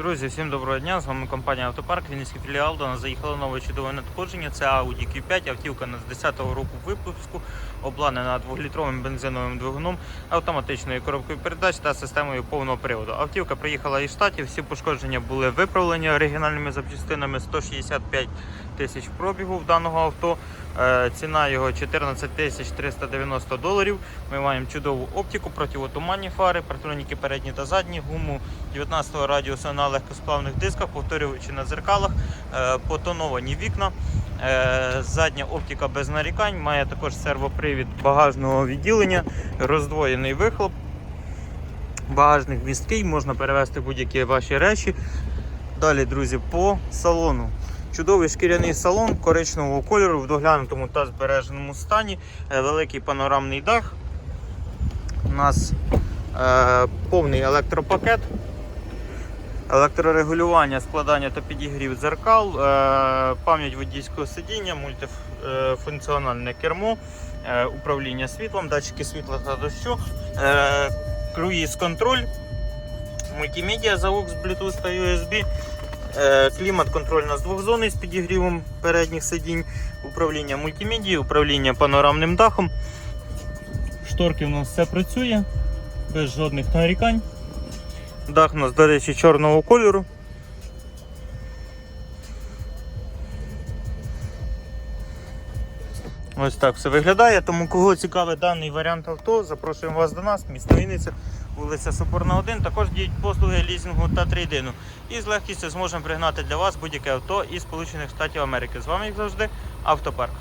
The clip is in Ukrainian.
Друзі, всім доброго дня. З вами компанія Автопарк, Вінницький філіал. До нас заїхало нове чудове надходження. Це Audi Q5, автівка на з 10-го року випуску, обладнана 2-літровим бензиновим двигуном, автоматичною коробкою передач та системою повного приводу. Автівка приїхала із штатів, всі пошкодження були виправлені оригінальними запчастинами 165 тисяч пробігу в даного авто. Е, Ціна його 14 390 доларів. Ми маємо чудову оптику, противотуманні фари, партроніки передні та задні, гуму 19-го радіуса на легкосплавних дисках, повторюючи на дзеркалах, е, потоновані вікна. Е, Задня оптика без нарікань, має також сервопривід багажного відділення, роздвоєний вихлоп. Багажник місткий, можна перевезти будь-які ваші речі. Далі, друзі, по салону. Чудовий шкіряний салон коричневого кольору в доглянутому та збереженому стані. Е, Великий панорамний дах. У нас е, повний електропакет. Електрорегулювання, складання та підігрів дзеркал, е, пам'ять водійського сидіння, мультифункціональне кермо, е, управління світлом, датчики світла та дощу, е, круїз-контроль, мультимедіа, AUX, Bluetooth та USB, е, клімат-контроль на двохзонний з підігрівом передніх сидінь, управління мультимедією, управління панорамним дахом. Шторки у нас все працює, без жодних нарікань. Дах у нас, до речі, чорного кольору. Ось так все виглядає. Тому кого цікавий даний варіант авто, запрошуємо вас до нас, місто Вінниця, вулиця Соборна 1. Також діють послуги лізингу та трейдину. І з легкістю зможемо пригнати для вас будь-яке авто із Сполучених Штатів Америки. З вами, як завжди, автопарк.